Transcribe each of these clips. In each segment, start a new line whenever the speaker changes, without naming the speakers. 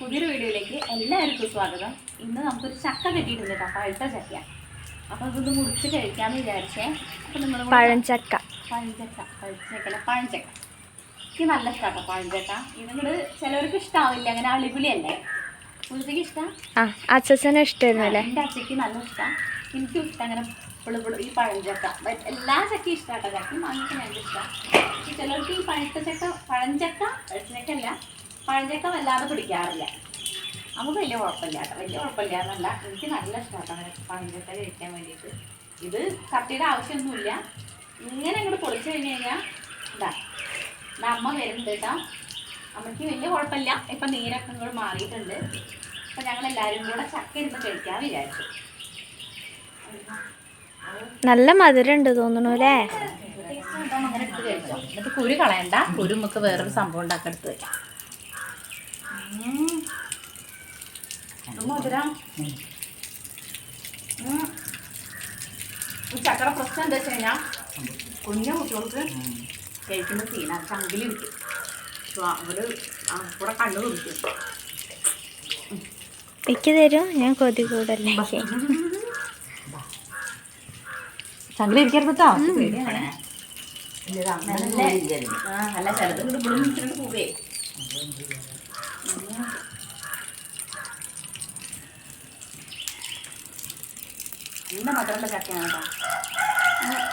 പുതിയൊരു വീഡിയോയിലേക്ക് എല്ലാവർക്കും സ്വാഗതം ഇന്ന് നമുക്കൊരു ചക്ക കിട്ടിയിട്ടുണ്ട് കേട്ടോ പഴുത്ത ചക്ക അപ്പൊ അതൊന്ന് മുറിച്ച് കഴിക്കാന്ന് വിചാരിച്ചേ
അപ്പോൾ നമ്മൾ പഴഞ്ചക്ക
പഴഞ്ചക്ക പഴച്ചക്കല്ല പഴഞ്ചക്ക എനിക്ക് നല്ല ഇഷ്ടമാണ് പഴഞ്ചക്ക ഇത് നിങ്ങൾ ചിലവർക്ക് ഇഷ്ടാവില്ല അങ്ങനെ അളിപുളിയല്ലേ പുളിച്ചക്ക് ഇഷ്ടം
അച്ഛനെ ഇഷ്ടമായിരുന്നല്ലേ
എൻ്റെ അച്ഛക്ക് നല്ല ഇഷ്ടം എനിക്കും ഇഷ്ടം അങ്ങനെ പുളിപ്പുളി ഈ പഴഞ്ചക്ക എല്ലാ ചക്കയും ഇഷ്ടമാട്ടോ ചക്കും അങ്ങനെ വാങ്ങിക്കാൻ എൻ്റെ ഇഷ്ടമാണ് ചിലർക്ക് ഈ പഴുത്ത ചക്ക പഴഞ്ചക്ക അല്ല പഴഞ്ചക്കം വല്ലാതെ പിടിക്കാറില്ല നമുക്ക് വലിയ കുഴപ്പമില്ല കേട്ടോ വലിയ കുഴപ്പമില്ല എന്നല്ല എനിക്ക് നല്ല ഇഷ്ടമാണ് പഴഞ്ചക്കം കഴിക്കാൻ വേണ്ടിയിട്ട് ഇത് കട്ടിയുടെ ആവശ്യമൊന്നുമില്ല ഇങ്ങനെ അങ്ങോട്ട് പൊളിച്ചു കഴിഞ്ഞ് കഴിഞ്ഞാൽ ഇതാ അമ്മ വരുന്നുണ്ട് കേട്ടോ അമ്മയ്ക്ക് വലിയ കുഴപ്പമില്ല ഇപ്പം നീരൊക്കെ ഇങ്ങോട്ട് മാറിയിട്ടുണ്ട് അപ്പം എല്ലാവരും കൂടെ ചക്ക ഇരുന്ന് കഴിക്കാൻ വിചാരിച്ചു
നല്ല മധുരം തോന്നുന്നു തോന്നണു അല്ലേ
എന്നിട്ട് കുരു കളയണ്ട കുരു നമുക്ക് വേറൊരു സംഭവം ഉണ്ടാക്കി എടുത്ത് വെക്കാം đúng rồi đó ചക്കട പ്രശ്നം എന്താ വെച്ച് കഴിഞ്ഞാൽ കുഞ്ഞു കുട്ടികൾക്ക് കഴിക്കുന്ന തീന ചങ്കിൽ ഇരിക്കും അവര് കൂടെ കണ്ടു കുടിക്കും
എനിക്ക് തരും ഞാൻ കൊതി കൂടല്ലേ ചങ്കിലിരിക്കരുത് കേട്ടോ
അല്ല ചിലത് കൊണ്ട് ഇവിടെ പൂവേ നല്ല മധുരമുള്ള ചക്കയാണ് കേട്ടോ എന്നിട്ട്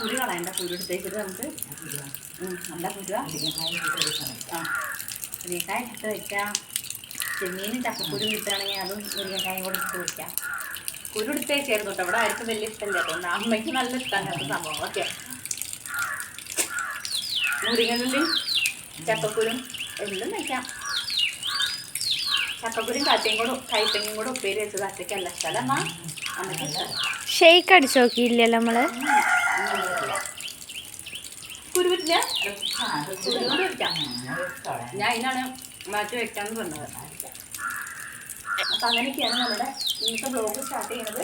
കുരു കളയണ്ട കുരു എടുത്തേക്കിട്ട് നമുക്ക് നല്ല കുരുവ ആ മുരിങ്ങക്കായ ഇട്ട് വയ്ക്കാം ചെമ്മീനും ചക്കക്കുരും കിട്ടുകയാണെങ്കിൽ അതും മുരിങ്ങക്കായും കൂടെ ഇട്ട് വയ്ക്കാം കുരു എടുത്തേക്കായിരുന്നു കേട്ടോ ഇവിടെ ആർക്കും വലിയ ഇഷ്ടമില്ല തോന്നുന്നു അമ്മയ്ക്ക് നല്ല ഇഷ്ടമാണ് അത് സംഭവം ഓക്കെ മുരിങ്ങകളിൽ ചക്കക്കുരും എന്തും വയ്ക്കാം ചക്കക്കുരും കാറ്റയും കൂടെ കൈപ്പങ്ങയും കൂടെ ഉപ്പേരി വെച്ചത് അറ്റയ്ക്കല്ല ഇഷ്ടമല്ലമ്മ
ഷേക്ക് ഷെയ്ക്ക് നോക്കിയില്ലല്ലോ നമ്മള്
ഞാൻ ഇന്നാണ് മാറ്റി വെക്കാന്ന് പറഞ്ഞത് അപ്പൊ അങ്ങനെയൊക്കെയാണ് നമ്മുടെ ഇന്നത്തെ ബ്ലോഗ് സ്റ്റാർട്ട് ചെയ്യുന്നത്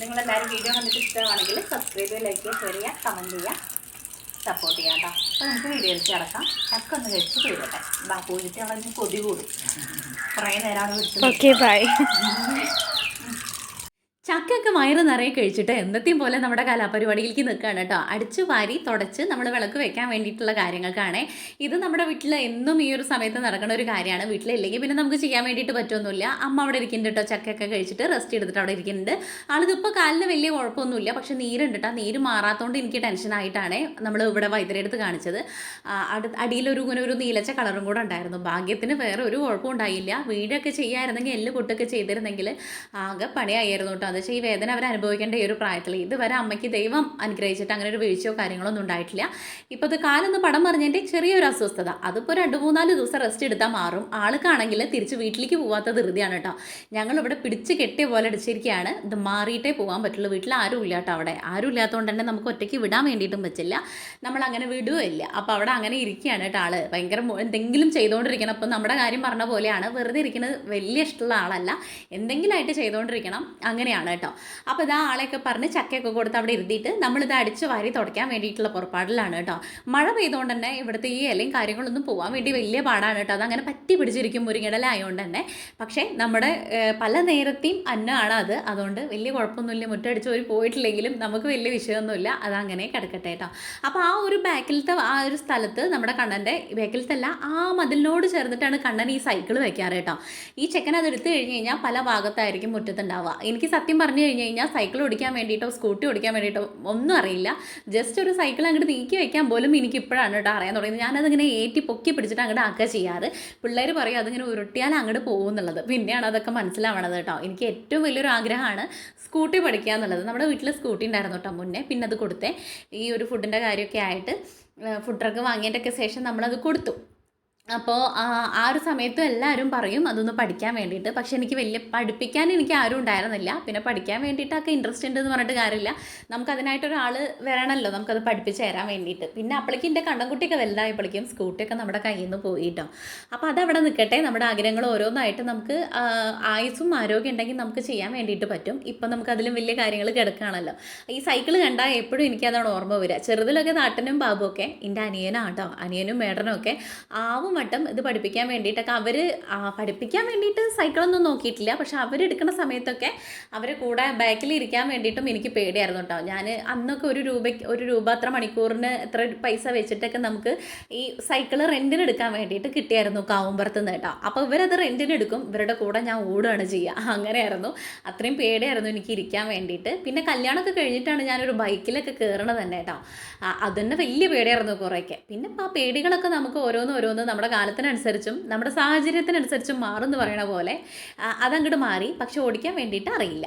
നിങ്ങൾ എല്ലാവരും വീഡിയോ കണ്ടിട്ട് ഇഷ്ടമാണെങ്കിൽ സബ്സ്ക്രൈബ് ചെയ്യുക ലൈക്ക് ചെയ്യുക ഷെയർ ചെയ്യുക കമന്റ് ചെയ്യുക സപ്പോർട്ട് ചെയ്യാം കേട്ടോ അപ്പോൾ നമുക്ക് വീഡിയോയിലേക്ക് കിടക്കാം ചക്ക ഒന്ന് കഴിച്ച് തീരട്ടെ ബാപ്പൂജിട്ട് അവിടെ നിന്ന് കൊതി കൂടും കുറേ നേരം അവിടെ വിളിച്ചു ഓക്കെ ബൈ ചക്കയൊക്കെ വയറ് നിറയെ കഴിച്ചിട്ട് എന്നത്തെയും പോലെ നമ്മുടെ കലാപരിപാടിയിലേക്ക് നിൽക്കുകയാണ് കേട്ടോ അടിച്ച് വാരി തുടച്ച് നമ്മൾ വിളക്ക് വെക്കാൻ വേണ്ടിയിട്ടുള്ള കാര്യങ്ങൾക്കാണ് ഇത് നമ്മുടെ വീട്ടിൽ എന്നും ഈ ഒരു സമയത്ത് നടക്കുന്ന ഒരു കാര്യമാണ് വീട്ടിലില്ലെങ്കിൽ പിന്നെ നമുക്ക് ചെയ്യാൻ വേണ്ടിയിട്ട് പറ്റുമൊന്നുമില്ല അമ്മ അവിടെ ഇരിക്കുന്നുണ്ട് കേട്ടോ ചക്കയൊക്കെ കഴിച്ചിട്ട് റെസ്റ്റ് എടുത്തിട്ട് അവിടെ ഇരിക്കുന്നുണ്ട് ആൾക്ക് കാലിന് വലിയ കുഴപ്പമൊന്നുമില്ല പക്ഷേ നീരുണ്ട് കേട്ടോ നീര് മാറാത്തതുകൊണ്ട് എനിക്ക് ടെൻഷനായിട്ടാണ് നമ്മൾ ഇവിടെ വൈദ്യരെടുത്ത് കാണിച്ചത് അടിയിലൊരു ഇങ്ങനെ ഒരു നീലച്ച കളറും കൂടെ ഉണ്ടായിരുന്നു ഭാഗ്യത്തിന് വേറെ ഒരു കുഴപ്പമുണ്ടായില്ല വീടൊക്കെ ചെയ്യാമായിരുന്നെങ്കിൽ എല്ല് പൊട്ടൊക്കെ ചെയ്തിരുന്നെങ്കിൽ ആകെ പണിയായിരുന്നു കേട്ടോ അത് പക്ഷേ ഈ വേദന അവർ അനുഭവിക്കേണ്ട ഈ ഒരു പ്രായത്തിൽ ഇതുവരെ അമ്മയ്ക്ക് ദൈവം അനുഗ്രഹിച്ചിട്ട് അങ്ങനെ ഒരു വീഴ്ചയോ കാര്യങ്ങളോ ഒന്നും ഉണ്ടായിട്ടില്ല ഇപ്പോൾ അത് കാലൊന്ന് പടം പറഞ്ഞതിൻ്റെ ചെറിയൊരു അസ്വസ്ഥത അതിപ്പോൾ രണ്ട് മൂന്നാല് ദിവസം റെസ്റ്റ് എടുത്താൽ മാറും ആൾക്കാണെങ്കിൽ തിരിച്ച് വീട്ടിലേക്ക് പോവാത്ത ധൃതിയാണ് കേട്ടോ ഇവിടെ പിടിച്ച് കെട്ടിയ പോലെ അടിച്ചിരിക്കുകയാണ് ഇത് മാറിയിട്ടേ പോകാൻ പറ്റുള്ളൂ വീട്ടിൽ ആരും ഇല്ല കേട്ടോ അവിടെ ആരും ഇല്ലാത്തതുകൊണ്ട് തന്നെ നമുക്ക് ഒറ്റയ്ക്ക് വിടാൻ വേണ്ടിയിട്ടും പറ്റില്ല നമ്മൾ അങ്ങനെ വിടുകയില്ല അപ്പോൾ അവിടെ അങ്ങനെ ഇരിക്കുകയാണ് കേട്ടോ ആള് ഭയങ്കര എന്തെങ്കിലും ചെയ്തുകൊണ്ടിരിക്കണം അപ്പം നമ്മുടെ കാര്യം പറഞ്ഞ പോലെയാണ് വെറുതെ ഇരിക്കുന്നത് വലിയ ഇഷ്ടമുള്ള ആളല്ല എന്തെങ്കിലുമായിട്ട് ചെയ്തുകൊണ്ടിരിക്കണം അങ്ങനെയാണ് ആണ് കേട്ടോ അപ്പോൾ ഇതാ ആളെയൊക്കെ പറഞ്ഞ് ചക്കയൊക്കെ കൊടുത്ത് അവിടെ ഇരുത്തിയിട്ട് നമ്മളിത് അടിച്ച് വാരി തുടയ്ക്കാൻ വേണ്ടിയിട്ടുള്ള പുറപ്പാടിലാണ് കേട്ടോ മഴ പെയ്തുകൊണ്ട് തന്നെ ഇവിടുത്തെ ഈ ഇലയും കാര്യങ്ങളൊന്നും പോകാൻ വേണ്ടി വലിയ പാടാണ് കേട്ടോ അതങ്ങനെ പറ്റി പിടിച്ചിരിക്കും മുരിങ്ങിടലായതുകൊണ്ട് തന്നെ പക്ഷേ നമ്മുടെ പല നേരത്തെയും അന്നമാണ് അത് അതുകൊണ്ട് വലിയ കുഴപ്പമൊന്നുമില്ല മുറ്റടിച്ച് ഒരു പോയിട്ടില്ലെങ്കിലും നമുക്ക് വലിയ വിഷയമൊന്നുമില്ല അതങ്ങനെ കിടക്കട്ടെ കേട്ടോ അപ്പോൾ ആ ഒരു ബാക്കിലത്തെ ആ ഒരു സ്ഥലത്ത് നമ്മുടെ കണ്ണൻ്റെ അല്ല ആ മതിലിനോട് ചേർന്നിട്ടാണ് കണ്ണൻ ഈ സൈക്കിൾ വെക്കാറ് കേട്ടോ ഈ ചെക്കൻ അതെടുത്ത് കഴിഞ്ഞ് കഴിഞ്ഞാൽ പല ഭാഗത്തായിരിക്കും മുറ്റത്തുണ്ടാവുക എനിക്ക് സത്യം സത്യം പറഞ്ഞു കഴിഞ്ഞ് കഴിഞ്ഞാൽ സൈക്കിൾ ഓടിക്കാൻ വേണ്ടിയിട്ടോ സ്കൂട്ടി ഓടിക്കാൻ വേണ്ടിയിട്ടോ ഒന്നും അറിയില്ല ജസ്റ്റ് ഒരു സൈക്കിൾ അങ്ങോട്ട് നീക്കി വെക്കാൻ പോലും എനിക്ക് ഇപ്പോഴാണ് കേട്ടോ അറിയാൻ തുടങ്ങിയത് ഞാനതിങ്ങനെ ഏറ്റി പൊക്കി പിടിച്ചിട്ട് അങ്ങോട്ട് ആക്കുക ചെയ്യാറ് പിള്ളേർ പറയും അതിങ്ങനെ ഉരുട്ടിയാൽ അങ്ങോട്ട് പോകുന്നുള്ളത് പിന്നെയാണ് അതൊക്കെ മനസ്സിലാവണത് കേട്ടോ എനിക്ക് ഏറ്റവും വലിയൊരു ആഗ്രഹമാണ് സ്കൂട്ടി പഠിക്കുക എന്നുള്ളത് നമ്മുടെ വീട്ടിൽ സ്കൂട്ടി ഉണ്ടായിരുന്നു കേട്ടോ മുന്നേ പിന്നെ അത് കൊടുത്തേ ഈ ഒരു ഫുഡിൻ്റെ കാര്യമൊക്കെ ആയിട്ട് ഫുഡ് ട്രക്ക് വാങ്ങിയതിൻ്റെയൊക്കെ ശേഷം നമ്മളത് കൊടുത്തു അപ്പോൾ ആ ഒരു സമയത്തും എല്ലാവരും പറയും അതൊന്ന് പഠിക്കാൻ വേണ്ടിയിട്ട് പക്ഷേ എനിക്ക് വലിയ പഠിപ്പിക്കാൻ എനിക്ക് ആരും ഉണ്ടായിരുന്നില്ല പിന്നെ പഠിക്കാൻ വേണ്ടിയിട്ടൊക്കെ ഇൻട്രസ്റ്റ് ഉണ്ട് എന്ന് പറഞ്ഞിട്ട് കാര്യമില്ല നമുക്ക് ഒരാൾ വരണമല്ലോ നമുക്കത് പഠിപ്പിച്ച് തരാൻ വേണ്ടിയിട്ട് പിന്നെ അപ്പോഴേക്കും എൻ്റെ കണ്ടൻകുട്ടിയൊക്കെ വലുതായപ്പോഴേക്കും സ്കൂട്ടിയൊക്കെ നമ്മുടെ കയ്യിൽ നിന്ന് പോയിട്ടോ അപ്പോൾ അതവിടെ നിൽക്കട്ടെ നമ്മുടെ ആഗ്രഹങ്ങൾ ഓരോന്നായിട്ട് നമുക്ക് ആയുസും ആരോഗ്യം ഉണ്ടെങ്കിൽ നമുക്ക് ചെയ്യാൻ വേണ്ടിയിട്ട് പറ്റും ഇപ്പം അതിലും വലിയ കാര്യങ്ങൾ കിടക്കുകയാണല്ലോ ഈ സൈക്കിൾ കണ്ടാൽ എപ്പോഴും എനിക്കതാണ് ഓർമ്മ വരിക ചെറുതിലൊക്കെ നാട്ടനും ബാബുമൊക്കെ എൻ്റെ അനിയനാട്ടോ അനിയനും മേടനും ഒക്കെ ആവും ആവും മട്ടം ഇത് പഠിപ്പിക്കാൻ വേണ്ടിയിട്ടൊക്കെ അവർ പഠിപ്പിക്കാൻ വേണ്ടിയിട്ട് സൈക്കിളൊന്നും നോക്കിയിട്ടില്ല പക്ഷെ അവരെടുക്കുന്ന സമയത്തൊക്കെ അവരെ കൂടെ ബാക്കിൽ ഇരിക്കാൻ വേണ്ടിയിട്ടും എനിക്ക് പേടിയായിരുന്നു കേട്ടോ ഞാൻ അന്നൊക്കെ ഒരു രൂപയ്ക്ക് ഒരു രൂപ അത്ര മണിക്കൂറിന് എത്ര പൈസ വെച്ചിട്ടൊക്കെ നമുക്ക് ഈ സൈക്കിള് റെൻറ്റിന് എടുക്കാൻ വേണ്ടിയിട്ട് കിട്ടിയായിരുന്നു കാവുമ്പുറത്ത് നിന്ന് കേട്ടോ അപ്പോൾ ഇവരത് റെൻറ്റിന് എടുക്കും ഇവരുടെ കൂടെ ഞാൻ ഓടുകയാണ് ചെയ്യുക അങ്ങനെയായിരുന്നു അത്രയും പേടിയായിരുന്നു എനിക്ക് ഇരിക്കാൻ വേണ്ടിയിട്ട് പിന്നെ കല്യാണമൊക്കെ കഴിഞ്ഞിട്ടാണ് ഞാനൊരു ബൈക്കിലൊക്കെ കയറണത് തന്നെ കേട്ടോ അത് വലിയ പേടിയായിരുന്നു കുറേയൊക്കെ പിന്നെ ആ പേടികളൊക്കെ നമുക്ക് ഓരോന്ന് ഓരോന്ന് നമ്മൾ നമ്മുടെ കാലത്തിനനുസരിച്ചും നമ്മുടെ സാഹചര്യത്തിനനുസരിച്ചും മാറുമെന്ന് പറയണ പോലെ അതങ്ങോട്ട് മാറി പക്ഷെ ഓടിക്കാൻ വേണ്ടിയിട്ട് അറിയില്ല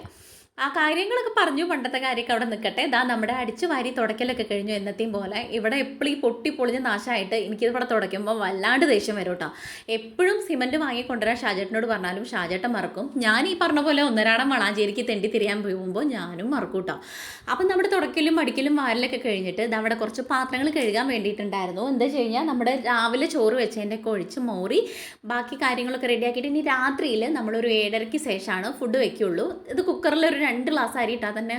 ആ കാര്യങ്ങളൊക്കെ പറഞ്ഞു പണ്ടത്തെ കാര്യമൊക്കെ അവിടെ നിൽക്കട്ടെ ഇതാ നമ്മുടെ അടിച്ചു വാരി തുടക്കലൊക്കെ കഴിഞ്ഞു എന്നത്തെയും പോലെ ഇവിടെ എപ്പോഴും ഈ പൊട്ടി പൊളിഞ്ഞ് നാശമായിട്ട് എനിക്കിവിടെ തുടയ്ക്കുമ്പോൾ വല്ലാണ്ട് ദേഷ്യം വരും കേട്ടോ എപ്പോഴും സിമൻറ്റ് വാങ്ങിക്കൊണ്ടുവരാൻ ഷാജേട്ടനോട് പറഞ്ഞാലും ഷാജേട്ടൻ മറക്കും ഞാൻ ഈ പറഞ്ഞ പോലെ ഒന്നരാടം വളാഞ്ചേരിക്ക് തെണ്ടി തിരിയാൻ പോകുമ്പോൾ ഞാനും മറക്കും കേട്ടോ അപ്പം നമ്മുടെ തുടക്കലും അടിക്കലും വാരലൊക്കെ കഴിഞ്ഞിട്ട് അവിടെ കുറച്ച് പാത്രങ്ങൾ കഴുകാൻ വേണ്ടിയിട്ടുണ്ടായിരുന്നു എന്താ വെച്ച് കഴിഞ്ഞാൽ നമ്മുടെ രാവിലെ ചോറ് വെച്ചതിൻ്റെ ഒക്കെ ഒഴിച്ച് മോറി ബാക്കി കാര്യങ്ങളൊക്കെ റെഡിയാക്കിയിട്ട് ഇനി രാത്രിയിൽ നമ്മളൊരു ഏഴരയ്ക്ക് ശേഷമാണ് ഫുഡ് വെക്കുകയുള്ളൂ ഇത് കുക്കറിൽ ഒരു രണ്ട് ഗ്ലാസ് അരി ഇട്ടാൽ തന്നെ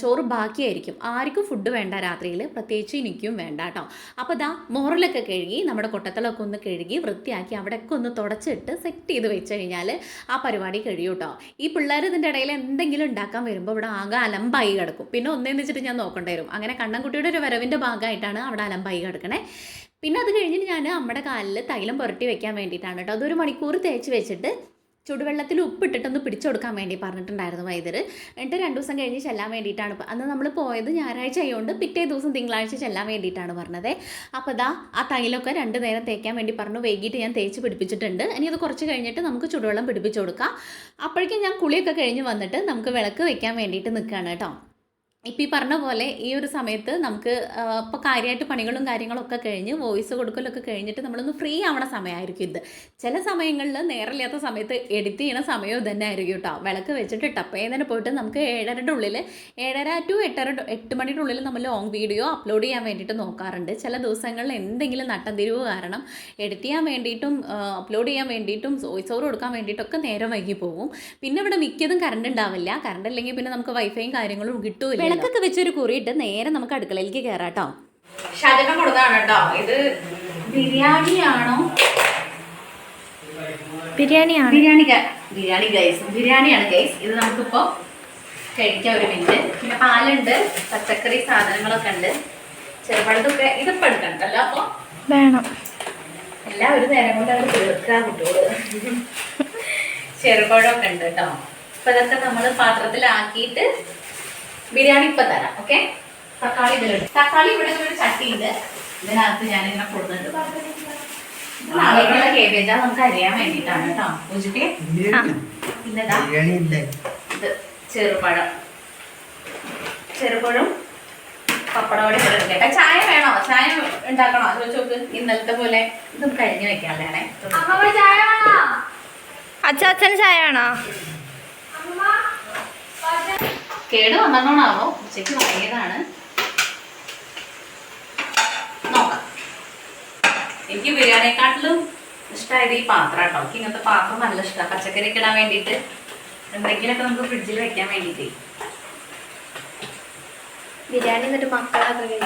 ചോറ് ബാക്കിയായിരിക്കും ആർക്കും ഫുഡ് വേണ്ട രാത്രിയിൽ പ്രത്യേകിച്ച് എനിക്കും വേണ്ട കേട്ടോ അപ്പോൾ ഇതാ മോറലൊക്കെ കഴുകി നമ്മുടെ കൊട്ടത്തലൊക്കെ ഒന്ന് കഴുകി വൃത്തിയാക്കി അവിടെയൊക്കെ ഒന്ന് തുടച്ചിട്ട് സെറ്റ് ചെയ്ത് വെച്ച് കഴിഞ്ഞാൽ ആ പരിപാടി കഴിയും കേട്ടോ ഈ പിള്ളേർ ഇതിൻ്റെ ഇടയിൽ എന്തെങ്കിലും ഉണ്ടാക്കാൻ വരുമ്പോൾ ഇവിടെ ആകെ അലമ്പായി കിടക്കും പിന്നെ ഒന്നേന്ന് വെച്ചിട്ട് ഞാൻ നോക്കേണ്ടി വരും അങ്ങനെ കണ്ണൻകുട്ടിയുടെ ഒരു വരവിൻ്റെ ഭാഗമായിട്ടാണ് അവിടെ അലമ്പായി കിടക്കണേ പിന്നെ അത് കഴിഞ്ഞിട്ട് ഞാൻ നമ്മുടെ കാലിൽ തൈലം പുരട്ടി വെക്കാൻ വേണ്ടിയിട്ടാണ് കേട്ടോ അതൊരു മണിക്കൂർ തേച്ച് വെച്ചിട്ട് ചുടുവെള്ളത്തിൽ ഉപ്പിട്ടിട്ടൊന്ന് പിടിച്ചു കൊടുക്കാൻ വേണ്ടി പറഞ്ഞിട്ടുണ്ടായിരുന്നു വൈദ്യർ എന്നിട്ട് രണ്ട് ദിവസം കഴിഞ്ഞ് ചെല്ലാൻ വേണ്ടിയിട്ടാണ് അന്ന് നമ്മൾ പോയത് ഞായറാഴ്ച ആയതുകൊണ്ട് പിറ്റേ ദിവസം തിങ്കളാഴ്ച ചെല്ലാൻ വേണ്ടിയിട്ടാണ് പറഞ്ഞത് അപ്പോൾ ദാ ആ തൈലൊക്കെ രണ്ട് നേരം തേക്കാൻ വേണ്ടി പറഞ്ഞു വൈകിട്ട് ഞാൻ തേച്ച് പിടിപ്പിച്ചിട്ടുണ്ട് ഇനി അത് കുറച്ച് കഴിഞ്ഞിട്ട് നമുക്ക് ചുടുവെള്ളം പിടിപ്പിച്ചു കൊടുക്കാം അപ്പോഴേക്കും ഞാൻ കുളിയൊക്കെ കഴിഞ്ഞ് വന്നിട്ട് നമുക്ക് വിളക്ക് വെക്കാൻ വേണ്ടിയിട്ട് നിൽക്കുകയാണ് കേട്ടോ ഇപ്പം ഈ പറഞ്ഞ പോലെ ഈ ഒരു സമയത്ത് നമുക്ക് ഇപ്പോൾ കാര്യമായിട്ട് പണികളും കാര്യങ്ങളൊക്കെ കഴിഞ്ഞ് വോയിസ് കൊടുക്കലൊക്കെ കഴിഞ്ഞിട്ട് നമ്മളൊന്ന് ഫ്രീ ആവണ സമയമായിരിക്കും ഇത് ചില സമയങ്ങളിൽ നേരമില്ലാത്ത സമയത്ത് എഡിറ്റ് ചെയ്യണ സമയവും തന്നെ ആയിരിക്കും കേട്ടോ വിളക്ക് വെച്ചിട്ട് ടപ്പേന്നതിന് പോയിട്ട് നമുക്ക് ഏഴരയുടെ ഉള്ളിൽ ഏഴര ടു എട്ടര എട്ട് മണിയുടെ ഉള്ളിൽ നമ്മൾ ലോങ് വീഡിയോ അപ്ലോഡ് ചെയ്യാൻ വേണ്ടിയിട്ട് നോക്കാറുണ്ട് ചില ദിവസങ്ങളിൽ എന്തെങ്കിലും നട്ടം തിരിവ് കാരണം എഡിറ്റ് ചെയ്യാൻ വേണ്ടിയിട്ടും അപ്ലോഡ് ചെയ്യാൻ വേണ്ടിയിട്ടും വോയിസ് ഓവർ കൊടുക്കാൻ വേണ്ടിയിട്ടൊക്കെ നേരം വൈകി പോകും പിന്നെ ഇവിടെ മിക്കതും കറണ്ട് ഉണ്ടാവില്ല കറണ്ട് അല്ലെങ്കിൽ പിന്നെ നമുക്ക് വൈഫൈയും കാര്യങ്ങളും കിട്ടൂല വിളക്കൊക്കെ വെച്ചൊരു കുറിയിട്ട് നേരെ നമുക്ക് അടുക്കളയിലേക്ക് കയറാട്ടോ ഷാജന കൊടുത്താണ് കേട്ടോ ഇത് ബിരിയാണിയാണോ ബിരിയാണിയാണ് ബിരിയാണി ബിരിയാണി ഗൈസ് ബിരിയാണിയാണ് ഗൈസ് ഇത് നമുക്കിപ്പോ കഴിക്കാം ഒരു മിനിറ്റ് പിന്നെ പാലുണ്ട് പച്ചക്കറി സാധനങ്ങളൊക്കെ ഉണ്ട് ചെറുപഴത്തൊക്കെ ഇതിപ്പോ എടുക്കണ്ടല്ലോ അപ്പൊ വേണം എല്ലാം ഒരു നേരം കൊണ്ട് അവർ തീർക്കാൻ കിട്ടുള്ളൂ ചെറുപഴമൊക്കെ ഉണ്ട് കേട്ടോ അപ്പൊ ഇതൊക്കെ നമ്മൾ പാത്രത്തിലാക്കിയിട്ട് ബിരിയാണി ഇപ്പൊ തരാം ഓക്കെ തക്കാളി ഇതിലുണ്ട് തക്കാളി ഇവിടെ ഒരു ചട്ടി ഉണ്ട് ഇതിനകത്ത് ഞാൻ ഇങ്ങനെ കൊടുത്തിട്ട് നാളേക്കുള്ള കേബേജാ നമുക്ക് അറിയാൻ വേണ്ടിട്ടാണ് കേട്ടോ പൂജിക്ക് ഇത് ചെറുപഴം ചെറുപഴം പപ്പടവടി പോലെ ചായ വേണോ ചായ ഉണ്ടാക്കണോ ചോദിച്ചോക്ക് ഇന്നലത്തെ പോലെ ഇതും കഴിഞ്ഞു വെക്കാല്ലേ
അച്ഛൻ ചായ വേണോ
കേട് വന്നോണാവോ ഉച്ചയ്ക്ക് വാങ്ങിയതാണ് നോക്കാം എനിക്ക് ബിരിയാണിയെക്കാട്ടിലും ഇഷ്ടമായത് ഈ പാത്രം കേട്ടോ എനിക്ക് ഇങ്ങനത്തെ പാത്രം നല്ല ഇഷ്ടമാണ് പച്ചക്കറി ഒക്കെ ഇടാൻ വേണ്ടിയിട്ട് എന്തെങ്കിലുമൊക്കെ നമുക്ക് ഫ്രിഡ്ജിൽ വെക്കാൻ വേണ്ടിയിട്ട്
ബിരിയാണി എന്നിട്ട് മക്കളൊക്കെ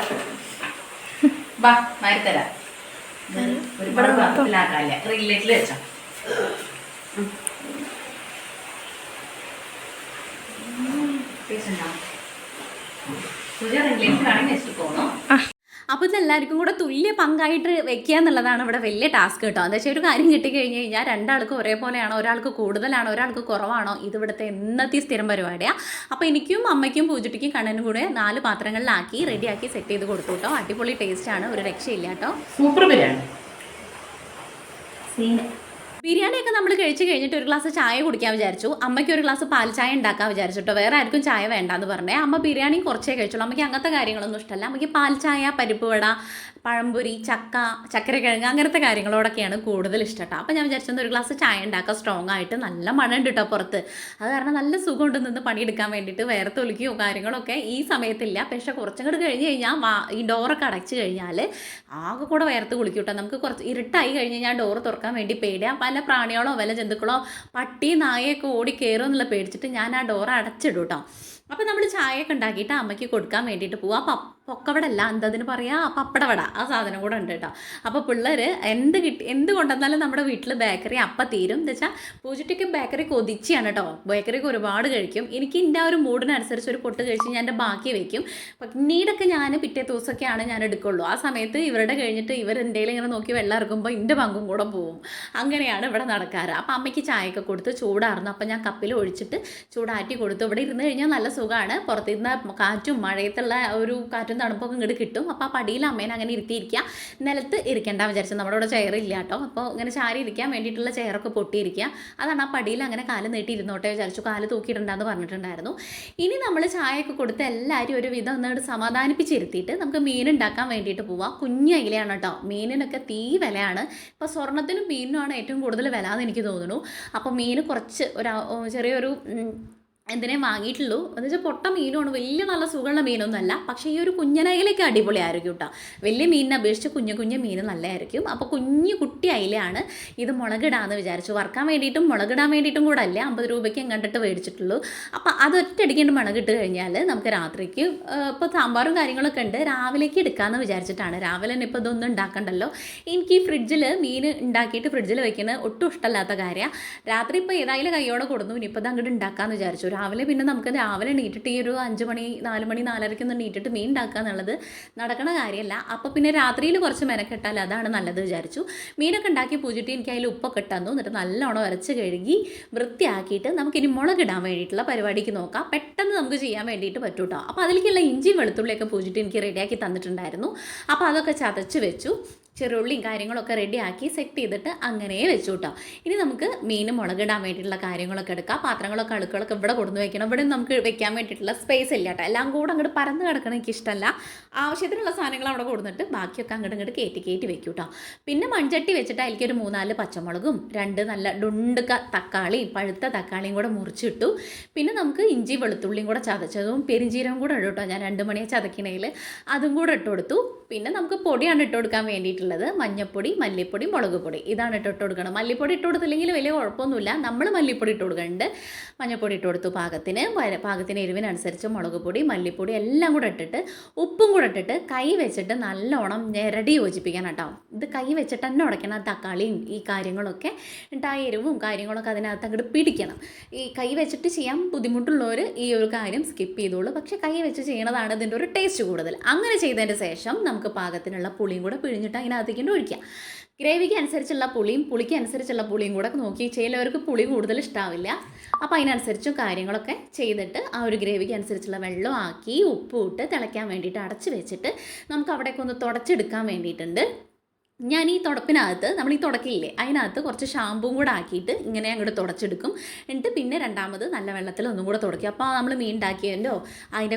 ബാ മാറി തരാം ഒരുപാട് കുഴപ്പമില്ലാക്കാല്ല റീലേറ്റിൽ വെച്ചോ അപ്പോൾ എല്ലാവർക്കും കൂടെ തുല്യ പങ്കായിട്ട് വെക്കുക എന്നുള്ളതാണ് ഇവിടെ വലിയ ടാസ്ക് കേട്ടോ എന്താ വെച്ചാൽ ഒരു കാര്യം കിട്ടിക്കഴിഞ്ഞ് കഴിഞ്ഞാൽ രണ്ടാൾക്ക് ഒരേപോലെയാണോ ഒരാൾക്ക് കൂടുതലാണോ ഒരാൾക്ക് കുറവാണോ ഇത് ഇവിടുത്തെ എന്നത്തെ സ്ഥിരം പരിപാടിയാണ് അപ്പോൾ എനിക്കും അമ്മയ്ക്കും പൂജട്ടിക്കും കണ്ണനും കൂടെ നാല് പാത്രങ്ങളിലാക്കി റെഡിയാക്കി സെറ്റ് ചെയ്ത് കൊടുത്തു കേട്ടോ അടിപൊളി ടേസ്റ്റാണ് ഒരു രക്ഷയില്ല കേട്ടോ സൂപ്പർ ബിരിയാണി സീൻ ബിരിയാണിയൊക്കെ നമ്മൾ കഴിച്ചു കഴിഞ്ഞിട്ട് ഒരു ഗ്ലാസ് ചായ കുടിക്കാൻ വിചാരിച്ചു അമ്മയ്ക്ക് ഒരു ഗ്ലാസ് പാൽ ചായ ഉണ്ടാക്കാൻ വിചാരിച്ചിട്ടോ വേറെ ആർക്കും ചായ വേണ്ടെന്ന് പറഞ്ഞേ അമ്മ ബിരിയാണി കുറച്ചേ കഴിച്ചുള്ളൂ അമ്മയ്ക്ക് അങ്ങനത്തെ കാര്യങ്ങളൊന്നും ഇഷ്ടമല്ല അമ്മയ്ക്ക് പാൽ ചായ പരിപ്പ് വട പഴംപൊരി ചക്ക ചക്കരക്കിഴങ്ങ് അങ്ങനത്തെ കാര്യങ്ങളോടൊക്കെയാണ് കൂടുതൽ ഇഷ്ടം കേട്ടോ അപ്പം ഞാൻ വിചാരിച്ചത് ഒരു ഗ്ലാസ് ചായ ഉണ്ടാക്കുക സ്ട്രോങ് ആയിട്ട് നല്ല മഴ ഉണ്ട് കേട്ടോ പുറത്ത് അത് കാരണം നല്ല സുഖം ഉണ്ട് നിന്ന് പണിയെടുക്കാൻ വേണ്ടിയിട്ട് വേറെ തൊലിക്കുകയോ കാര്യങ്ങളൊക്കെ ഈ സമയത്തില്ല പക്ഷേ കുറച്ചും കുറച്ചങ്ങോട്ട് കഴിഞ്ഞ് കഴിഞ്ഞാൽ ഈ ഡോറൊക്കെ അടച്ചു കഴിഞ്ഞാൽ ആകെ കൂടെ വേർത്ത് കുളിക്കും കേട്ടോ നമുക്ക് കുറച്ച് ഇരുട്ടായി കഴിഞ്ഞ് കഴിഞ്ഞാൽ ഡോറ് തുറക്കാൻ വേണ്ടി പേടിയാ പല പ്രാണികളോ വല്ല ജന്തുക്കളോ പട്ടി നായയൊക്കെ ഓടി കയറും എന്നുള്ള പേടിച്ചിട്ട് ഞാൻ ആ ഡോറ് അടച്ചിടും കേട്ടോ അപ്പം നമ്മൾ ചായയൊക്കെ ഉണ്ടാക്കിയിട്ട് അമ്മയ്ക്ക് കൊടുക്കാൻ വേണ്ടിയിട്ട് പോവാം അപ്പം പൊക്കവട അല്ല എന്തതിന് പറയുക പപ്പടവട ആ സാധനം കൂടെ ഉണ്ട് കേട്ടോ അപ്പോൾ പിള്ളേർ എന്ത് കിട്ടി എന്ത് കൊണ്ടുവന്നാലും നമ്മുടെ വീട്ടിൽ ബേക്കറി അപ്പം തീരും എന്ന് വെച്ചാൽ പൂജയ്ക്കൊക്കെ ബേക്കറി കൊതിച്ചാണ് കേട്ടോ ബേക്കറിക്ക് ഒരുപാട് കഴിക്കും എനിക്ക് എൻ്റെ ആ ഒരു മൂഡിനനുസരിച്ച് ഒരു പൊട്ട് കഴിച്ച് ഞാൻ എൻ്റെ ബാക്കി വയ്ക്കും പിന്നീടൊക്കെ ഞാൻ പിറ്റേ ദിവസമൊക്കെയാണ് ഞാൻ എടുക്കുള്ളൂ ആ സമയത്ത് ഇവരുടെ കഴിഞ്ഞിട്ട് ഇവർ എന്തെങ്കിലും ഇങ്ങനെ നോക്കി വെള്ളം ഇറക്കുമ്പോൾ എൻ്റെ പങ്കും കൂടെ പോവും അങ്ങനെയാണ് ഇവിടെ നടക്കാറ് അപ്പം അമ്മയ്ക്ക് ചായയൊക്കെ കൊടുത്ത് ചൂടാർന്നു അപ്പം ഞാൻ കപ്പിൽ ഒഴിച്ചിട്ട് ചൂടാറ്റി കൊടുത്തു ഇവിടെ ഇരുന്ന് കഴിഞ്ഞാൽ നല്ല സുഖമാണ് പുറത്തുനിന്ന് കാറ്റും മഴയത്തുള്ള ഒരു കാറ്റും കാറ്റും തണുപ്പൊക്കെ ഇങ്ങോട്ട് കിട്ടും അപ്പം ആ പടിയിൽ അമ്മേനെ അങ്ങനെ ഇരുത്തിയിരിക്കുക നിലത്ത് ഇരിക്കേണ്ട വിചാരിച്ചു നമ്മുടെ ഇവിടെ ചെയർ ഇല്ല കേട്ടോ അപ്പോൾ ഇങ്ങനെ ചാരി ഇരിക്കാൻ വേണ്ടിയിട്ടുള്ള ചെയറൊക്കെ പൊട്ടിയിരിക്കുക അതാണ് ആ പടിയിൽ അങ്ങനെ കാല് നീട്ടി ഇരുന്നോട്ടെ വിചാരിച്ചു കാല് തൂക്കിയിട്ടുണ്ടെന്ന് പറഞ്ഞിട്ടുണ്ടായിരുന്നു ഇനി നമ്മൾ ചായയൊക്കെ കൊടുത്ത് എല്ലാവരും ഒരു വിധം ഒന്നുകൂടി സമാധാനിപ്പിച്ചിരുത്തിയിട്ട് നമുക്ക് മീൻ ഉണ്ടാക്കാൻ വേണ്ടിയിട്ട് പോവാം കുഞ്ഞ അയിലയാണ് കേട്ടോ മീനിനൊക്കെ തീ വിലയാണ് ഇപ്പോൾ സ്വർണ്ണത്തിനും മീനിനുമാണ് ഏറ്റവും കൂടുതൽ വില എന്ന് എനിക്ക് തോന്നുന്നു അപ്പോൾ മീൻ കുറച്ച് ഒരു ചെറിയൊരു എന്തിനെ വാങ്ങിയിട്ടുള്ളൂ എന്ന് വെച്ചാൽ പൊട്ട മീനുമാണ് വലിയ നല്ല സുഖമുള്ള അല്ല പക്ഷേ ഈ ഒരു കുഞ്ഞനയിലേക്ക് അടിപൊളി ആയിരിക്കും കേട്ടോ വലിയ മീനിനെ അപേക്ഷിച്ച് കുഞ്ഞു കുഞ്ഞു മീൻ നല്ലതായിരിക്കും അപ്പോൾ കുഞ്ഞു കുട്ടി അയിലാണ് ഇത് മുളകിടാന്ന് വിചാരിച്ചു വറക്കാൻ വേണ്ടിയിട്ടും മുളകിടാൻ വേണ്ടിയിട്ടും കൂടെ അല്ലേ അമ്പത് രൂപയ്ക്ക് എങ്ങോട്ടിട്ട് മേടിച്ചിട്ടുള്ളൂ അപ്പോൾ അത് ഒറ്റയടിക്കേണ്ട മുളകിട്ട് കഴിഞ്ഞാൽ നമുക്ക് രാത്രിക്ക് ഇപ്പോൾ സാമ്പാറും കാര്യങ്ങളൊക്കെ ഉണ്ട് രാവിലേക്ക് എടുക്കാമെന്ന് വിചാരിച്ചിട്ടാണ് രാവിലെ തന്നെ ഇപ്പോൾ ഇതൊന്നും ഉണ്ടാക്കണ്ടല്ലോ എനിക്ക് ഈ ഫ്രിഡ്ജിൽ മീൻ ഉണ്ടാക്കിയിട്ട് ഫ്രിഡ്ജിൽ വയ്ക്കുന്നത് ഒട്ടും ഇഷ്ടമല്ലാത്ത കാര്യമാണ് രാത്രി ഇപ്പോൾ ഏതായാലും കൈയോടെ കൊടുത്തു ഇനിയിപ്പോൾ അത് അങ്ങോട്ട് ഉണ്ടാക്കാമെന്ന് വിചാരിച്ചു രാവിലെ പിന്നെ നമുക്ക് രാവിലെ എണീറ്റിട്ട് ഈ ഒരു അഞ്ച് മണി നാല് മണി നാലരയ്ക്കൊന്ന് എണീറ്റിട്ട് മീൻ ഉണ്ടാക്കുക എന്നുള്ളത് നടക്കണ കാര്യമല്ല അപ്പോൾ പിന്നെ രാത്രിയിൽ കുറച്ച് മെനക്കെട്ടാൽ അതാണ് നല്ലത് വിചാരിച്ചു മീനൊക്കെ ഉണ്ടാക്കി പൂജിട്ട് എനിക്ക് അതിൽ ഉപ്പൊക്കെ ഇട്ടാൻ തോന്നിട്ട് നല്ലോണം ഉരച്ച് കഴുകി വൃത്തിയാക്കിയിട്ട് നമുക്കിനി മുളകിടാൻ വേണ്ടിയിട്ടുള്ള പരിപാടിക്ക് നോക്കാം പെട്ടെന്ന് നമുക്ക് ചെയ്യാൻ വേണ്ടിയിട്ട് പറ്റും കേട്ടോ അപ്പോൾ അതിലേക്കുള്ള ഇഞ്ചി വെളുത്തുള്ളിയൊക്കെ പൂജിട്ട് എനിക്ക് റെഡിയാക്കി തന്നിട്ടുണ്ടായിരുന്നു അപ്പോൾ അതൊക്കെ ചതച്ച് വെച്ചു ചെറുള്ളിയും കാര്യങ്ങളൊക്കെ റെഡിയാക്കി സെറ്റ് ചെയ്തിട്ട് അങ്ങനെ വെച്ചു കേട്ടോ ഇനി നമുക്ക് മീനും മുളകിടാൻ വേണ്ടിയിട്ടുള്ള കാര്യങ്ങളൊക്കെ എടുക്കാം പാത്രങ്ങളൊക്കെ അടുക്കളൊക്കെ ഇവിടെ കൊടുന്ന് വെക്കണം ഇവിടെ നമുക്ക് വെക്കാൻ വേണ്ടിയിട്ടുള്ള സ്പേസ് ഇല്ല കേട്ടോ എല്ലാം കൂടെ അങ്ങോട്ട് പറന്ന് കിടക്കണം എനിക്ക് ഇഷ്ടമല്ല ആവശ്യത്തിനുള്ള സാധനങ്ങൾ അവിടെ കൊടുത്തിട്ട് ബാക്കിയൊക്കെ അങ്ങോട്ട് ഇങ്ങോട്ട് കയറ്റി കയറ്റി വെക്കും കേട്ടോ പിന്നെ മൺചട്ടി വെച്ചിട്ട് എനിക്കൊരു മൂന്നാല് പച്ചമുളകും രണ്ട് നല്ല ഡുണ്ടുക തക്കാളി പഴുത്ത തക്കാളിയും കൂടെ മുറിച്ചിട്ടു പിന്നെ നമുക്ക് ഇഞ്ചി വെളുത്തുള്ളിയും കൂടെ ചതച്ചതും പെരിഞ്ചീരവും കൂടെ ഇടും കേട്ടോ ഞാൻ രണ്ട് മണിയെ ചതക്കണേൽ അതും കൂടെ ഇട്ട് പിന്നെ നമുക്ക് പൊടിയാണ് ഇട്ടുകൊടുക്കാൻ കൊടുക്കാൻ വേണ്ടിയിട്ടുള്ളത് ഇട്ടിട്ടുള്ളത് മഞ്ഞപ്പൊടി മല്ലിപ്പൊടി മുളക് പൊടി ഇതാണ് ഇട്ട് ഇട്ട് കൊടുക്കണം മല്ലിപ്പൊടി ഇട്ട് കൊടുത്തില്ലെങ്കിൽ വലിയ കുഴപ്പമൊന്നുമില്ല നമ്മൾ മല്ലിപ്പൊടി ഇട്ട് കൊടുക്കുന്നുണ്ട് മഞ്ഞപ്പൊടി ഇട്ട് കൊടുത്തു പാകത്തിന് പാകത്തിന് എരിവിനനുസരിച്ച് മുളക് പൊടി മല്ലിപ്പൊടി എല്ലാം കൂടെ ഇട്ടിട്ട് ഉപ്പും കൂടെ ഇട്ടിട്ട് കൈ വെച്ചിട്ട് നല്ലോണം ഞെരടി യോജിപ്പിക്കാൻ കേട്ടോ ഇത് കൈ വെച്ചിട്ട് തന്നെ ഉടയ്ക്കണം തക്കാളിയും ഈ കാര്യങ്ങളൊക്കെ എന്നിട്ട് എരിവും കാര്യങ്ങളൊക്കെ അതിനകത്ത് അങ്ങോട്ട് പിടിക്കണം ഈ കൈ വെച്ചിട്ട് ചെയ്യാൻ ബുദ്ധിമുട്ടുള്ളവർ ഈ ഒരു കാര്യം സ്കിപ്പ് ചെയ്തോളൂ പക്ഷേ കൈ വെച്ച് ചെയ്യണതാണ് ഇതിൻ്റെ ഒരു ടേസ്റ്റ് കൂടുതൽ അങ്ങനെ ചെയ്തതിന് ശേഷം നമുക്ക് പാകത്തിനുള്ള പുളിയും കൂടെ പിഴിഞ്ഞിട്ട് അതിനകത്തേക്ക് കൊണ്ട് ഒഴിക്കുക ഗ്രേവിക്ക് അനുസരിച്ചുള്ള പുളിയും പുളിക്ക് അനുസരിച്ചുള്ള പുളിയും കൂടെ നോക്കി ചിലവർക്ക് പുളി കൂടുതൽ ഇഷ്ടാവില്ല അപ്പോൾ അതിനനുസരിച്ചും കാര്യങ്ങളൊക്കെ ചെയ്തിട്ട് ആ ഒരു ഗ്രേവിക്ക് അനുസരിച്ചുള്ള വെള്ളം ആക്കി ഉപ്പ് ഇട്ട് തിളയ്ക്കാൻ വേണ്ടിയിട്ട് അടച്ച് വെച്ചിട്ട് നമുക്ക് അവിടേക്കൊന്ന് തുടച്ചെടുക്കാൻ വേണ്ടിയിട്ടുണ്ട് ഞാൻ ഈ തുടപ്പിനകത്ത് നമ്മൾ ഈ തുടക്കില്ലേ അതിനകത്ത് കുറച്ച് ഷാമ്പും കൂടെ ആക്കിയിട്ട് ഇങ്ങനെ അങ്ങോട്ട് തുടച്ചെടുക്കും എന്നിട്ട് പിന്നെ രണ്ടാമത് നല്ല വെള്ളത്തിൽ ഒന്നും കൂടെ തുടക്കും അപ്പോൾ നമ്മൾ മീൻ അതിൻ്റെ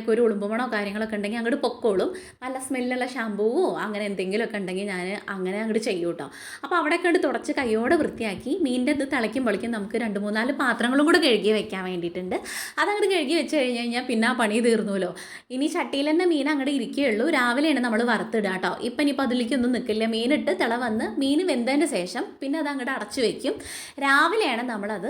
ഒക്കെ ഒരു ഉളുമ്പുമണോ കാര്യങ്ങളൊക്കെ ഉണ്ടെങ്കിൽ അങ്ങോട്ട് പൊക്കോളും നല്ല സ്മെല്ലുള്ള ഷാമ്പുവോ അങ്ങനെ എന്തെങ്കിലുമൊക്കെ ഉണ്ടെങ്കിൽ ഞാൻ അങ്ങനെ അങ്ങോട്ട് ചെയ്യും കേട്ടോ അപ്പോൾ അവിടെ കണ്ട് തുടച്ച് കൈയോടെ വൃത്തിയാക്കി മീനിൻ്റെ ഇത് തിളയ്ക്കും പൊളിക്കും നമുക്ക് രണ്ട് മൂന്നാല് പാത്രങ്ങളും കൂടെ കഴുകി വെക്കാൻ വേണ്ടിയിട്ടുണ്ട് അതങ്ങോട്ട് കഴുകി വെച്ച് കഴിഞ്ഞ് കഴിഞ്ഞാൽ പിന്നെ ആ പണി തീർന്നുല്ലോ ഇനി ചട്ടിയിൽ തന്നെ മീൻ അങ്ങോട്ട് ഇരിക്കുകയുള്ളൂ രാവിലെയാണ് നമ്മൾ വറുത്തിടുക കേട്ടോ ഇപ്പം ഇനിയിപ്പോൾ അതിലേക്കൊന്നും നിൽക്കില്ല മീനിട്ട് നന്നായിട്ട് തിള വന്ന് മീൻ വെന്തതിൻ്റെ ശേഷം പിന്നെ അത് അങ്ങോട്ട് അടച്ചു വെക്കും രാവിലെയാണ് നമ്മളത്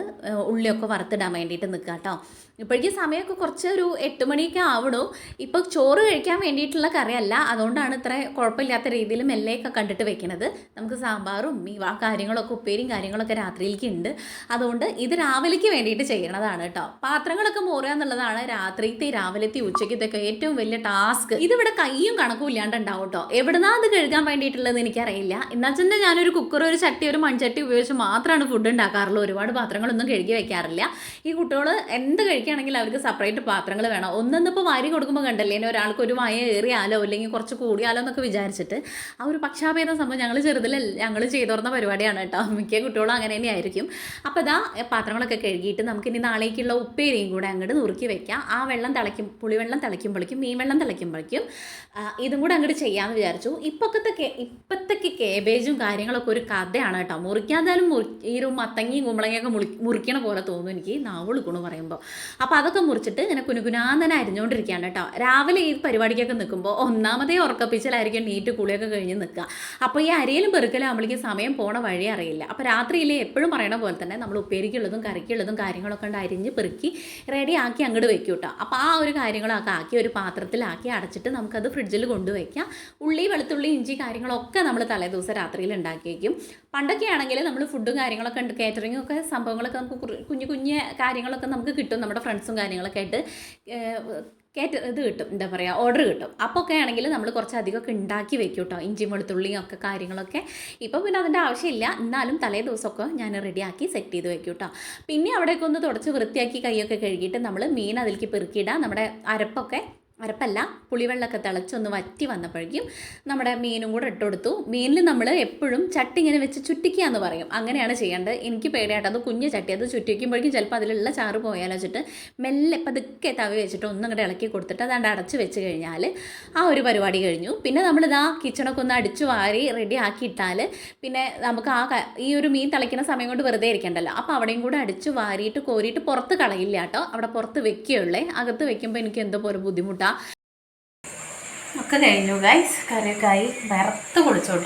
ഉള്ളിയൊക്കെ വറുത്തിടാൻ വേണ്ടിയിട്ട് നിൽക്കുക കേട്ടോ ഇപ്പോഴേക്കും സമയമൊക്കെ കുറച്ച് ഒരു എട്ട് മണിയൊക്കെ ആവണു ഇപ്പോൾ ചോറ് കഴിക്കാൻ വേണ്ടിയിട്ടുള്ള കറിയല്ല അതുകൊണ്ടാണ് ഇത്ര കുഴപ്പമില്ലാത്ത രീതിയിൽ മെല്ലയൊക്കെ കണ്ടിട്ട് വെക്കണത് നമുക്ക് സാമ്പാറും ഈ കാര്യങ്ങളൊക്കെ ഉപ്പേരിയും കാര്യങ്ങളൊക്കെ രാത്രിയിലേക്ക് ഉണ്ട് അതുകൊണ്ട് ഇത് രാവിലേക്ക് വേണ്ടിയിട്ട് ചെയ്യണതാണ് കേട്ടോ പാത്രങ്ങളൊക്കെ മോറുക എന്നുള്ളതാണ് രാത്രിത്തെ രാവിലത്തെ ഉച്ചയ്ക്കത്തൊക്കെ ഏറ്റവും വലിയ ടാസ്ക് ഇതിവിടെ കയ്യും കണക്കും ഇല്ലാണ്ടുണ്ടാവും കേട്ടോ എവിടുന്നാ അത് കഴുകാൻ വേണ്ടിയിട്ടുള്ളത് എനിക്കറിയില്ല എന്നാൽ എന്നുവെച്ചാൽ ഞാനൊരു കുക്കർ ഒരു ചട്ടി ഒരു മൺചട്ടി ഉപയോഗിച്ച് മാത്രമാണ് ഫുഡ് ഉണ്ടാക്കാറുള്ളൂ ഒരുപാട് പാത്രങ്ങളൊന്നും കഴുകി വെക്കാറില്ല ഈ കുട്ടികൾ എന്ത് കഴിക്കുകയാണെങ്കിൽ അവർക്ക് സെപ്പറേറ്റ് പാത്രങ്ങൾ വേണം ഒന്നിന്നിപ്പോൾ വാരി കൊടുക്കുമ്പോൾ കണ്ടല്ലേ ഇനി ഒരാൾക്ക് ഒരു വായ ഏറിയാലോ അല്ലെങ്കിൽ കുറച്ച് കൂടിയാലോ എന്നൊക്കെ വിചാരിച്ചിട്ട് ആ ഒരു പക്ഷാഭേദം സംഭവം ഞങ്ങൾ ചെറുതല്ല ഞങ്ങൾ ചെയ്തോർന്ന പരിപാടിയാണ് കേട്ടോ മിക്ക കുട്ടികളും അങ്ങനെ തന്നെയായിരിക്കും അപ്പോൾ ഇതാ പാത്രങ്ങളൊക്കെ കഴുകിയിട്ട് നമുക്കിനി നാളേക്കുള്ള ഉപ്പേരിയും കൂടെ അങ്ങോട്ട് നുറുക്കി വെക്കാം ആ വെള്ളം തിളയ്ക്കും പുളിവെള്ളം തിളയ്ക്കുമ്പോഴേക്കും മീൻ വെള്ളം തിളയ്ക്കുമ്പോഴേക്കും ഇതും കൂടെ അങ്ങോട്ട് ചെയ്യാമെന്ന് വിചാരിച്ചു ഇപ്പോഴത്തെ ഇപ്പോഴത്തേക്ക് കേബേജും കാര്യങ്ങളൊക്കെ ഒരു കഥയാണ് കേട്ടോ മുറിക്കാതാലും ഈ ഒരു മത്തങ്ങിയും കുമ്പളങ്ങയൊക്കെ മുറി മുറിക്കണ പോലെ തോന്നും എനിക്ക് നാവുളുക്കണു പറയുമ്പോൾ അപ്പോൾ അതൊക്കെ മുറിച്ചിട്ട് ഇങ്ങനെ കുനുകുനാന്തന അരിഞ്ഞുകൊണ്ടിരിക്കുകയാണ് കേട്ടോ രാവിലെ ഈ പരിപാടിക്കൊക്കെ നിൽക്കുമ്പോൾ ഒന്നാമതേ ഉറക്കപ്പിച്ചിലായിരിക്കും നീറ്റ് കുളിയൊക്കെ കഴിഞ്ഞ് നിൽക്കുക അപ്പോൾ ഈ അരിയിലും പെറുക്കലും ആകുമ്പോഴേക്കും സമയം പോണ വഴി അറിയില്ല അപ്പോൾ രാത്രിയിൽ എപ്പോഴും പറയണ പോലെ തന്നെ നമ്മൾ ഉപ്പേരിക്കുള്ളതും കറിക്കുള്ളതും കാര്യങ്ങളൊക്കെ ഉണ്ട് അരിഞ്ഞ് പെറുക്കി ആക്കി അങ്ങോട്ട് വെക്കും കേട്ടോ അപ്പോൾ ആ ഒരു കാര്യങ്ങളൊക്കെ ആക്കി ഒരു പാത്രത്തിലാക്കി അടച്ചിട്ട് നമുക്കത് ഫ്രിഡ്ജിൽ കൊണ്ടുവയ്ക്കാം ഉള്ളി വെളുത്തുള്ളി ഇഞ്ചി കാര്യങ്ങളൊക്കെ നമ്മൾ തലേ ദിവസം രാത്രിയിൽ ഉണ്ടാക്കിയേക്കും പണ്ടൊക്കെ ആണെങ്കിൽ നമ്മൾ ഫുഡും കാര്യങ്ങളൊക്കെ ഉണ്ട് കാറ്ററിംഗ് ഒക്കെ സംഭവങ്ങളൊക്കെ നമുക്ക് കുഞ്ഞു കുഞ്ഞു കാര്യങ്ങളൊക്കെ നമുക്ക് കിട്ടും നമ്മുടെ ഫ്രണ്ട്സും കാര്യങ്ങളൊക്കെ ആയിട്ട് കേറ്റ ഇത് കിട്ടും എന്താ പറയുക ഓർഡർ കിട്ടും അപ്പോൾ ഒക്കെ ആണെങ്കിൽ നമ്മൾ കുറച്ചധികം ഒക്കെ ഉണ്ടാക്കി വെക്കും കേട്ടോ ഇഞ്ചി വെളുത്തുള്ളിയും ഒക്കെ കാര്യങ്ങളൊക്കെ ഇപ്പോൾ പിന്നെ അതിൻ്റെ ആവശ്യമില്ല എന്നാലും തലേ ദിവസമൊക്കെ ഞാൻ റെഡിയാക്കി സെറ്റ് ചെയ്ത് വെക്കും കേട്ടോ പിന്നെ അവിടെയൊക്കെ ഒന്ന് തുടച്ച് വൃത്തിയാക്കി കൈയൊക്കെ കഴുകിയിട്ട് നമ്മൾ മീൻ അതിലേക്ക് പെറുക്കിയിടാം നമ്മുടെ അരപ്പൊക്കെ അരപ്പല്ല പുളിവെള്ളമൊക്കെ തിളച്ചൊന്ന് വറ്റി വന്നപ്പോഴേക്കും നമ്മുടെ മീനും കൂടെ ഇട്ട് കൊടുത്തു മീനിൽ നമ്മൾ എപ്പോഴും ചട്ടി ഇങ്ങനെ വെച്ച് ചുറ്റിക്കുക എന്ന് പറയും അങ്ങനെയാണ് ചെയ്യേണ്ടത് എനിക്ക് പേടിയായിട്ട് അത് കുഞ്ഞ് ചട്ടി അത് വയ്ക്കുമ്പോഴേക്കും ചിലപ്പോൾ അതിലുള്ള ചാറ് പോയാലോ വെച്ചിട്ട് മെല്ലെ പതുക്കെ തവി വെച്ചിട്ട് ഒന്നും കൂടെ ഇളക്കി കൊടുത്തിട്ട് അതാണ്ട് അടച്ച് വെച്ച് കഴിഞ്ഞാൽ ആ ഒരു പരിപാടി കഴിഞ്ഞു പിന്നെ നമ്മളിതാ കിച്ചണൊക്കെ ഒന്ന് അടിച്ചു വാരി റെഡി ആക്കി പിന്നെ നമുക്ക് ആ ഈ ഒരു മീൻ തിളയ്ക്കുന്ന സമയം കൊണ്ട് വെറുതെ ഇരിക്കേണ്ടല്ലോ അപ്പോൾ അവിടെയും കൂടെ അടിച്ച് വാരിയിട്ട് കോരിയിട്ട് പുറത്ത് കളയില്ല കേട്ടോ അവിടെ പുറത്ത് വെക്കുകയുള്ളേ അകത്ത് വെക്കുമ്പോൾ എനിക്ക് എന്തോ പോലെ ബുദ്ധിമുട്ടാണ് ഒക്കെ കഴിഞ്ഞു ഗൈസ് കറിയൊക്കെയായി വിറത്ത് കുളിച്ചു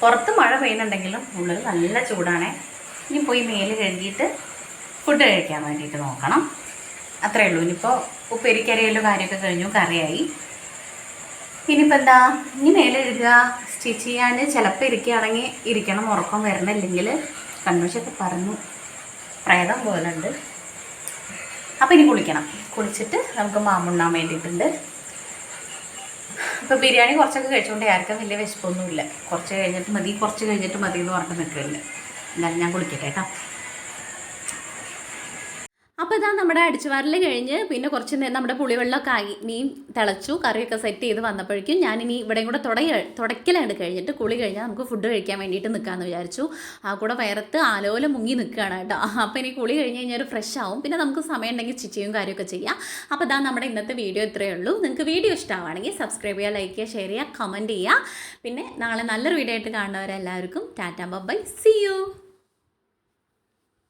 പുറത്ത് മഴ പെയ്യുന്നുണ്ടെങ്കിലും ഉള്ളിൽ നല്ല ചൂടാണേ ഇനി പോയി മേല് കഴുകിയിട്ട് ഫുഡ് കഴിക്കാൻ വേണ്ടിയിട്ട് നോക്കണം അത്രേ ഉള്ളൂ ഇനിയിപ്പോൾ ഉപ്പേരിക്കരയിലും കാര്യമൊക്കെ കഴിഞ്ഞു കറിയായി ഇനിയിപ്പോൾ എന്താ ഇനി മേലെ ഇടുക സ്റ്റിച്ച് ചെയ്യാൻ ചിലപ്പോൾ ഇരിക്കുകയാണെങ്കിൽ ഇരിക്കണം ഉറക്കം വരണില്ലെങ്കിൽ കണ്ണൂശൊക്കെ പറഞ്ഞു പ്രേതം പോലുണ്ട് അപ്പോൾ ഇനി കുളിക്കണം കുളിച്ചിട്ട് നമുക്ക് മാമുണ്ണാൻ വേണ്ടിയിട്ടുണ്ട് അപ്പോൾ ബിരിയാണി കുറച്ചൊക്കെ കഴിച്ചുകൊണ്ട് ആർക്കും വലിയ വിശപ്പൊന്നുമില്ല കുറച്ച് കഴിഞ്ഞിട്ട് മതി കുറച്ച് കഴിഞ്ഞിട്ട് മതി എന്ന് പറഞ്ഞിട്ട് നിൽക്കുന്നുണ്ട് എന്നാലും ഞാൻ കുളിക്കട്ടെ കേട്ടോ അപ്പോൾ ഇതാ നമ്മുടെ അടിച്ചുവാരൽ കഴിഞ്ഞ് പിന്നെ കുറച്ച് നേരം നമ്മുടെ പുളിവെള്ളമൊക്കെ ആയി മീൻ തിളച്ചു കറിയൊക്കെ സെറ്റ് ചെയ്ത് വന്നപ്പോഴേക്കും ഞാനിനി ഇവിടെയും കൂടെ തുടങ്ങി തുടയ്ക്കലാണ് കഴിഞ്ഞിട്ട് കുളി കഴിഞ്ഞാൽ നമുക്ക് ഫുഡ് കഴിക്കാൻ വേണ്ടിയിട്ട് നിൽക്കാമെന്ന് വിചാരിച്ചു ആ കൂടെ വയറത്ത് ആലോല മുങ്ങി നിൽക്കുകയാണ് കേട്ടോ അപ്പോൾ ഇനി കുളി കഴിഞ്ഞ് കഴിഞ്ഞാൽ ഒരു ഫ്രഷ് ആവും പിന്നെ നമുക്ക് സമയം ഉണ്ടെങ്കിൽ ചിച്ചയും കാര്യമൊക്കെ ചെയ്യാം അപ്പോൾ ഇതാ നമ്മുടെ ഇന്നത്തെ വീഡിയോ ഇത്രയേ ഉള്ളൂ നിങ്ങൾക്ക് വീഡിയോ ഇഷ്ടമാണെങ്കിൽ സബ്സ്ക്രൈബ് ചെയ്യുക ലൈക്ക് ചെയ്യുക ഷെയർ ചെയ്യുക കമൻറ്റ് ചെയ്യുക പിന്നെ നാളെ നല്ലൊരു വീഡിയോ ആയിട്ട് കാണുന്നവരെല്ലാവർക്കും ടാറ്റാ ബൈ സി യു